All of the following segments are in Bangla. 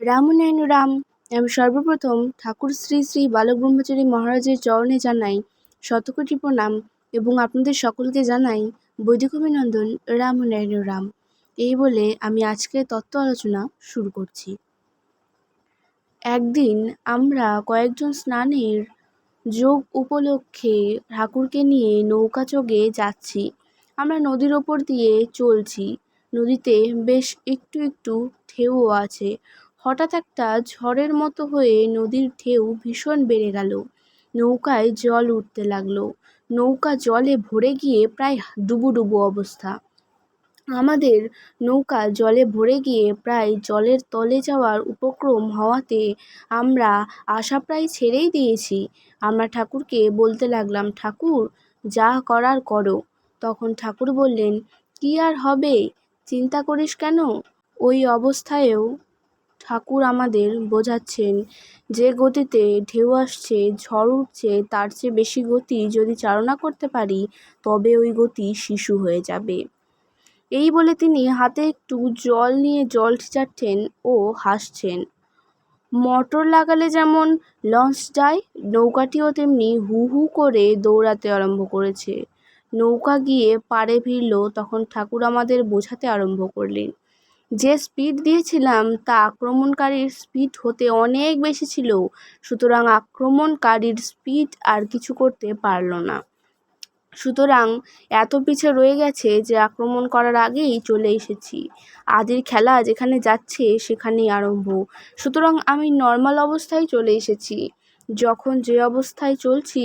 রামনারায়ণ রাম। আমি সর্বপ্রথম ঠাকুর শ্রী শ্রী বালক ব্রহ্মচারী মহারাজের চরণে জানাই শতকোটি প্রণাম এবং আপনাদের সকলকে জানাই বৈদিক অভিনন্দন রামনারায়ণ রাম। এই বলে আমি আজকের তত্ত্ব আলোচনা শুরু করছি। একদিন আমরা কয়েকজন স্নানের যোগ উপলক্ষে ঠাকুরকে নিয়ে নৌকা চোগে যাচ্ছি। আমরা নদীর ওপর দিয়ে চলছি। নদীতে বেশ একটু একটু ঢেউও আছে। হঠাৎ একটা ঝড়ের মতো হয়ে নদীর ঢেউ ভীষণ বেড়ে গেল। নৌকায় জল উঠতে লাগল। নৌকা জলে ভরে গিয়ে প্রায় ডুবুডুবু অবস্থা। আমাদের নৌকা জলে ভরে গিয়ে প্রায় জলের তলে যাওয়ার উপক্রম হওয়াতে আমরা আশা প্রায় ছেড়েই দিয়েছি। আমরা ঠাকুরকে বলতে লাগলাম, ঠাকুর, যা করার করো। তখন ঠাকুর বললেন, কি আর হবে? চিন্তা করিস কেন? ওই অবস্থায়ও ঠাকুর আমাদের বোঝাচ্ছেন। যে গতিতে ঢেউ আসছে, ঝড় উঠছে, তার চেয়ে বেশি গতি যদি চালনা করতে পারি, তবে ওই গতি শিশু হয়ে যাবে। এই বলে তিনি হাতে একটু জল নিয়ে জল ছিটাচ্ছেন ও হাসছেন। মোটর লাগালে যেমন লঞ্চ যায়, নৌকাটিও তেমনি হু হু করে দৌড়াতে আরম্ভ করেছে। নৌকা গিয়ে পাড়ে ভিড়ল, তখন ঠাকুর আমাদের বোঝাতে আরম্ভ করলেন। যে স্পিড দিয়েছিলাম, তা আক্রমণকারীর স্পিড হতে অনেক বেশি ছিল। সুতরাং আক্রমণকারীর স্পিড আর কিছু করতে পারল না। সুতরাং এত পিছে রয়ে গেছে যে আক্রমণ করার আগেই চলে এসেছি। আদির খেলা যেখানে যাচ্ছে সেখানেই আরম্ভ। সুতরাং আমি নর্মাল অবস্থায় চলে এসেছি। যখন যে অবস্থায় চলছি,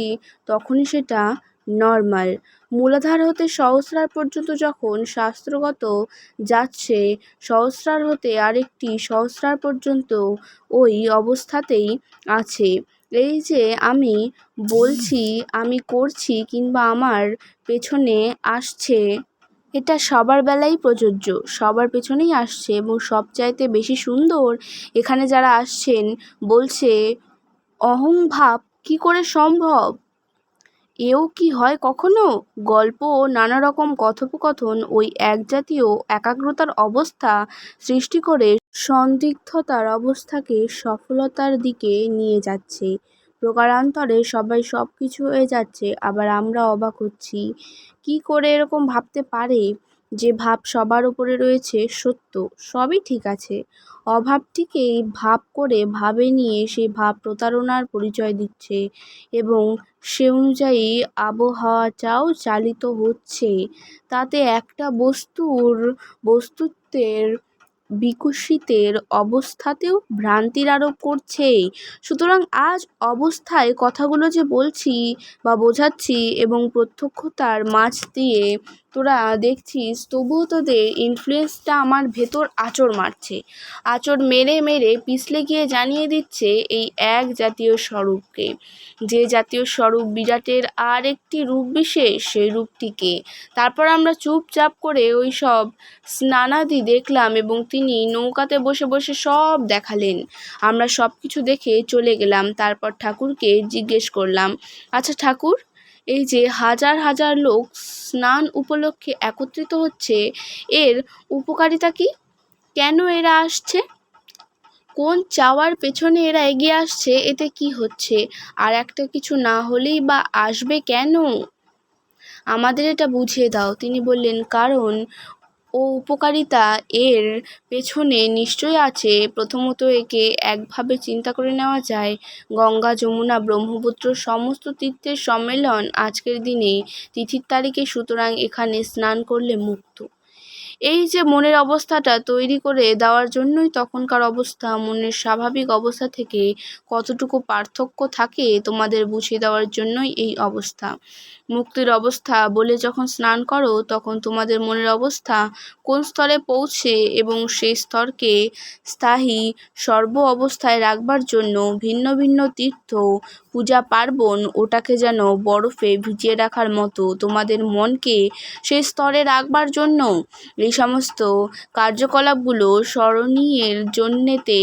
তখনই সেটা নর্মাল মূলাধার হতে সহস্রার পর্যন্ত যখন শাস্ত্রগত যাচ্ছে, সহস্রার হতে আরেকটি সহস্রার পর্যন্ত ওই অবস্থাতেই আছে। এই যে আমি বলছি, আমি করছি কিংবা আমার পেছনে আসছে, এটা সবার বেলাই প্রযোজ্য। সবার পেছনেই আসছে এবং সবচাইতে বেশি সুন্দর এখানে যারা আসছেন, বলছে অহং ভাব কী করে সম্ভব? এও কি হয় কখনো? গল্প ও নানা রকম কথোপকথন ওই একজাতীয় একাগ্রতার অবস্থা সৃষ্টি করে সন্দিগ্ধতার অবস্থাকে সফলতার দিকে নিয়ে যাচ্ছে। প্রকারান্তরে সবাই সব কিছু হয়ে যাচ্ছে, আবার আমরা অবাক হচ্ছি। কী করে এরকম ভাবতে পারে? যে ভাব সবার ওপরে রয়েছে সত্য, সবই ঠিক আছে। অভাবটিকেই ভাব করে ভাবে নিয়ে সেই ভাব প্রতারণার পরিচয় দিচ্ছে এবং সে অনুযায়ী আবহাওয়াটাও চালিত হচ্ছে। তাতে একটা বস্তুর বস্তুত্বের বিকশিতের অবস্থাতেও ভ্রান্তির আরোপ করছে। সুতরাং আজ অবস্থায় কথাগুলো যে বলছি বা বোঝাচ্ছি এবং প্রত্যক্ষতার মাঝ দিয়ে তোরা দেখছিস, তবুও তোদের ইনফ্লুয়েন্সটা আমার ভেতর আঁচড় মারছে। আঁচড় মেরে মেরে পিছলে গিয়ে জানিয়ে দিচ্ছে এই এক জাতীয় স্বরূপকে। যে জাতীয় স্বরূপ বিরাটের আর একটি রূপ বিশেষ, সেই রূপটিকে। তারপর আমরা চুপচাপ করে ওই সব স্নানাদি দেখলাম এবং তিনি নৌকাতে বসে বসে সব দেখালেন। আমরা সব কিছু দেখে চলে গেলাম, তারপর ঠাকুরকে জিজ্ঞেস করলাম আচ্ছা ঠাকুর এই যে হাজার হাজার লোক স্নান উপলক্ষে একত্রিত হচ্ছে, এর উপকারিতা কী? কেন এরা আসছে? কোন চাওয়ার পেছনে এরা এগিয়ে আসছে? এতে কি হচ্ছে? আর একটা কিছু না হলেই বা আসবে কেন? আমাদের এটা বুঝিয়ে দাও। তিনি বললেন, কারণ ও উপকারিতা এর পেছনে নিশ্চয়ই আছে। প্রথমত একে একভাবে চিন্তা করে নেওয়া যায়। গঙ্গা, যমুনা, ব্রহ্মপুত্র সমস্ত তীর্থের সম্মেলন আজকের দিনে তিথির তারিখে সুতরাং এখানে স্নান করলে মুক্ত। এই যে মনের অবস্থাটা তৈরি করে দেওয়ার জন্যই তখনকার অবস্থা, মনের স্বাভাবিক অবস্থা থেকে কতটুকু পার্থক্য থাকে তোমাদের বুঝিয়ে দেওয়ার জন্যই এই অবস্থা। মুক্তির অবস্থা বলে যখন স্নান করো, তখন তোমাদের মনের অবস্থা কোন স্তরে পৌঁছে এবং সেই স্তরকে স্থায়ী সর্ব অবস্থায় রাখবার জন্য ভিন্ন ভিন্ন তীর্থ পূজা পার্বণ ওটাকে যেন বরফে ভিজিয়ে রাখার মতো তোমাদের মনকে সেই স্তরে রাখবার জন্য এই সমস্ত কার্যকলাপগুলো স্মরণীয়ের জন্যেতে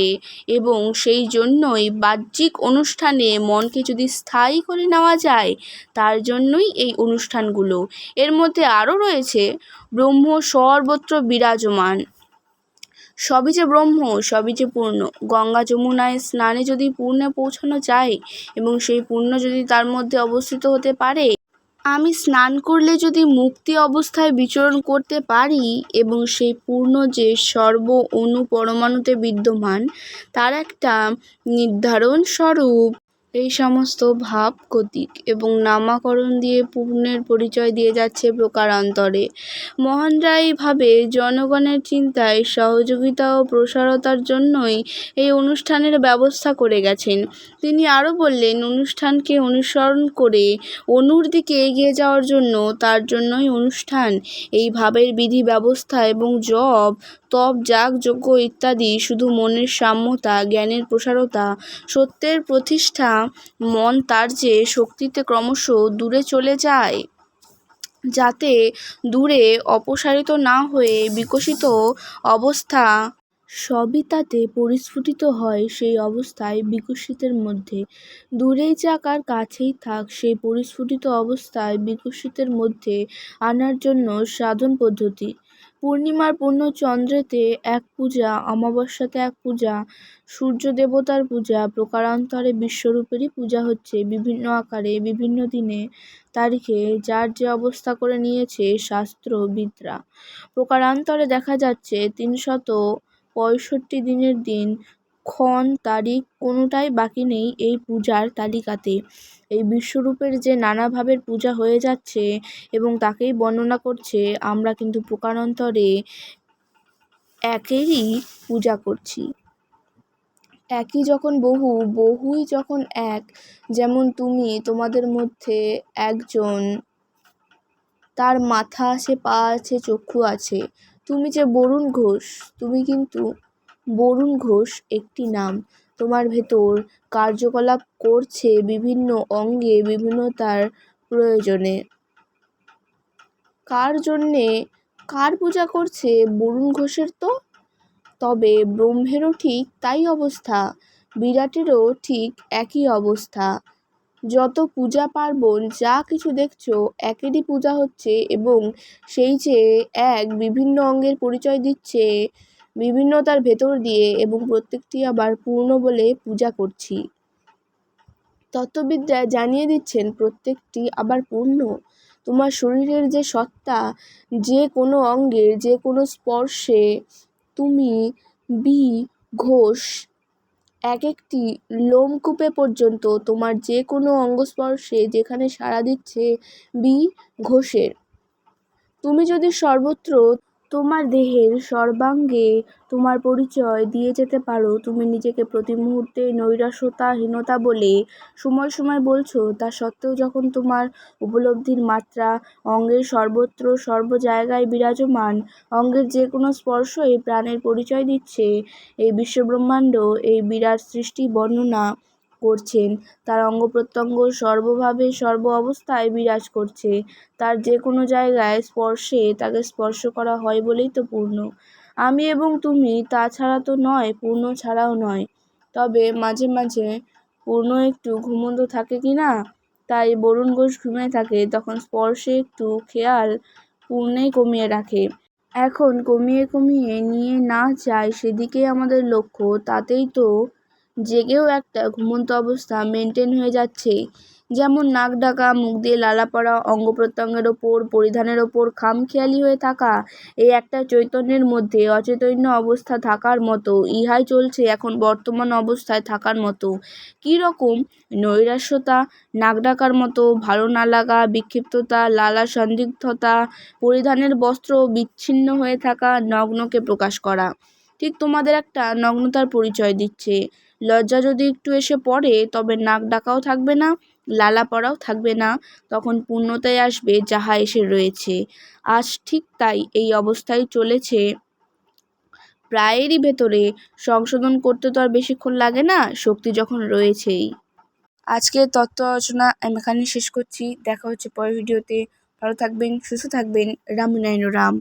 এবং সেই জন্যই বাহ্যিক অনুষ্ঠানে মনকে যদি স্থায়ী করে নেওয়া যায়, তার জন্যই এই অনুষ্ঠানগুলো। এর মধ্যে আরও রয়েছে ব্রহ্ম সর্বত্র বিরাজমান। সবই যে ব্রহ্ম, সবই যে পূর্ণ। গঙ্গা যমুনায় স্নানে যদি পূর্ণে পৌঁছানো যায় এবং সেই পূর্ণ যদি তার মধ্যে অবস্থিত হতে পারে, আমি স্নান করলে যদি মুক্তি অবস্থায় বিচরণ করতে পারি এবং সেই পূর্ণ যে সর্ব অণু পরমাণুতে বিদ্যমান, তার একটা নির্ধারণ স্বরূপ এই সমস্ত ভাব, গতিক এবং নামাকরণ দিয়ে পূর্ণের পরিচয় দিয়ে যাচ্ছে প্রকারান্তরে। মহানরা এইভাবে জনগণের চিন্তায় সহযোগিতা ও প্রসারতার জন্যই এই অনুষ্ঠানের ব্যবস্থা করে গেছেন। তিনি আরও বললেন, অনুষ্ঠানকে অনুসরণ করে অনুর দিকে এগিয়ে যাওয়ার জন্য তার জন্যই অনুষ্ঠান। এই ভাবের বিধি ব্যবস্থা এবং জপ তপ যাগযজ্ঞ ইত্যাদি শুধু মনের সাম্যতা, জ্ঞানের প্রসারতা, সত্যের প্রতিষ্ঠা, মন তার যে শক্তিতে ক্রমশ দূরে চলে যায়। যাতে দূরে অপসারিত না হয়ে বিকশিত অবস্থা সবই তাতে পরিস্ফুটিত হয় সেই অবস্থায় বিকশিতের মধ্যে। দূরেই যাক আর কাছেই থাক, সেই পরিস্ফুটিত অবস্থায় বিকশিতের মধ্যে আনার জন্য সাধন পদ্ধতি। পূর্ণিমার পূর্ণ চন্দ্রেতে এক পূজা, অমাবস্যাতে এক পূজা, সূর্য দেবতার পূজা, প্রকারান্তরে বিশ্বরূপেরই পূজা হচ্ছে বিভিন্ন আকারে, বিভিন্ন দিনে, তারিখে, যার যে অবস্থা করে নিয়েছে শাস্ত্রবিদরা। প্রকারান্তরে দেখা যাচ্ছে তিনশত পঁয়ষট্টি দিনের দিন। ক্ষণ তারিখ কোনোটাই বাকি নেই এই পূজার তালিকাতে। এই বিশ্বরূপের যে নানা ভাবের পূজা হয়ে যাচ্ছে এবং তাকেই বর্ণনা করছে, আমরা কিন্তু প্রকারান্তরে একেরই পূজা করছি। একই যখন বহু, বহুই যখন এক, যেমন তুমি তোমাদের মধ্যে একজন, তার মাথা আছে, পা আছে, চক্ষু আছে। তুমি যে বরুণ ঘোষ, তুমি কিন্তু বরুণ ঘোষ একটি নাম। তোমার ভেতর কার্যকলাপ করছে বিভিন্ন অঙ্গে বিভিন্ন তার প্রয়োজনে। কার জন্যে, কার পূজা করছে বরুণ ঘোষের তো? তবে ব্রহ্মেরও ঠিক তাই অবস্থা, বিরাটেরও ঠিক একই অবস্থা। যত পূজা পার্বণ, যা কিছু দেখছ, একেরই পূজা হচ্ছে এবং সেই যে এক বিভিন্ন অঙ্গের পরিচয় দিচ্ছে বিভিন্নতার ভেতর দিয়ে এবং প্রত্যেকটি আবার পূর্ণ বলে পূজা করছি। তত্ত্ববিদ্যা জানিয়ে দিচ্ছেন, প্রত্যেকটি আবার পূর্ণ। তোমার শরীরের যে সত্তা, যে কোনো অঙ্গের, যে কোনো স্পর্শে তুমি, বি, ঘোষ এক একটি লোমকূপে পর্যন্ত তোমার যে কোনো অঙ্গস্পর্শে যেখানে সাড়া দিচ্ছে বি ঘোষের। তুমি যদি সর্বত্র তোমার দেহের সর্বাঙ্গে তোমার পরিচয় দিয়ে যেতে পারো। তুমি নিজেকে প্রতি মুহূর্তে নৈরাশ্যতাহীনতা বলে সময় সময় বলছো। তা সত্ত্বেও যখন তোমার উপলব্ধির মাত্রা অঙ্গের সর্বত্র সর্ব জায়গায় বিরাজমান, অঙ্গের যে কোনো স্পর্শই প্রাণের পরিচয় দিচ্ছে। এই বিশ্বব্রহ্মাণ্ড, এই বিরাট সৃষ্টি বর্ণনা করছেন। তার অঙ্গ প্রত্যঙ্গ সর্বভাবে সর্ব অবস্থায় বিরাজ করছে। তার যে কোনো জায়গায় স্পর্শে তাকে স্পর্শ করা হয় বলেই তো পূর্ণ। আমি এবং তুমি তাছাড়া তো নয়, পূর্ণ ছাড়াও নয়। তবে মাঝে মাঝে পূর্ণ একটু ঘুমন্ত থাকে কি না? তাই বরুণ ঘোষ ঘুমিয়ে থাকে, তখন স্পর্শে একটু খেয়াল পূর্ণেই কমিয়ে রাখে। এখন কমিয়ে কমিয়ে নিয়ে না যায় সেদিকে আমাদের লক্ষ্য, তাতেই তো জেগেও একটা ঘুমন্ত অবস্থা মেনটেন হয়ে যাচ্ছে। যেমন নাক ডাকা মুখ দিয়ে লালা পড়া, অঙ্গ প্রত্যঙ্গের ওপর, পরিধানের ওপর খামখেয়ালি হয়ে থাকা, এই একটা চৈতন্যের মধ্যে অচৈতন্য অবস্থা থাকার মতো, ইহাই চলছে এখন বর্তমান অবস্থায় থাকার মতো। কী রকম? নৈরাশ্যতা, নাক ডাকার মতো ভালো না লাগা, বিক্ষিপ্ততা, লালা সন্দিগ্ধতা, পরিধানের বস্ত্র বিচ্ছিন্ন হয়ে থাকা, নগ্নকে প্রকাশ করা। ঠিক তোমাদের একটা নগ্নতার পরিচয় দিচ্ছে। লজ্জা যদি একটু এসে পড়ে, তবে নাক ডাকাও থাকবে না, লালা পড়াও থাকবে না, তখন পূর্ণতায় আসবে যাহা এসে রয়েছে। আজ ঠিক তাই এই অবস্থায় চলেছে। প্রায়েরই ভেতরে সংশোধন করতে তো আর বেশিক্ষণ লাগে না, শক্তি যখন রয়েছেই। আজকের তত্ত্ব আলোচনা আমি এখানে শেষ করছি। দেখা হচ্ছে পরের ভিডিওতে। ভালো থাকবেন, সুস্থ থাকবেন। রামনারায়ণ রাম।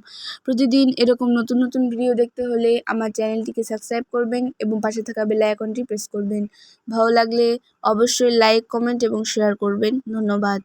প্রতিদিন এরকম নতুন নতুন ভিডিও দেখতে হলে আমার চ্যানেলটিকে সাবস্ক্রাইব করবেন এবং পাশে থাকা বেল আইকনটি প্রেস করবেন। ভালো লাগলে অবশ্যই লাইক কমেন্ট এবং শেয়ার করবেন। ধন্যবাদ।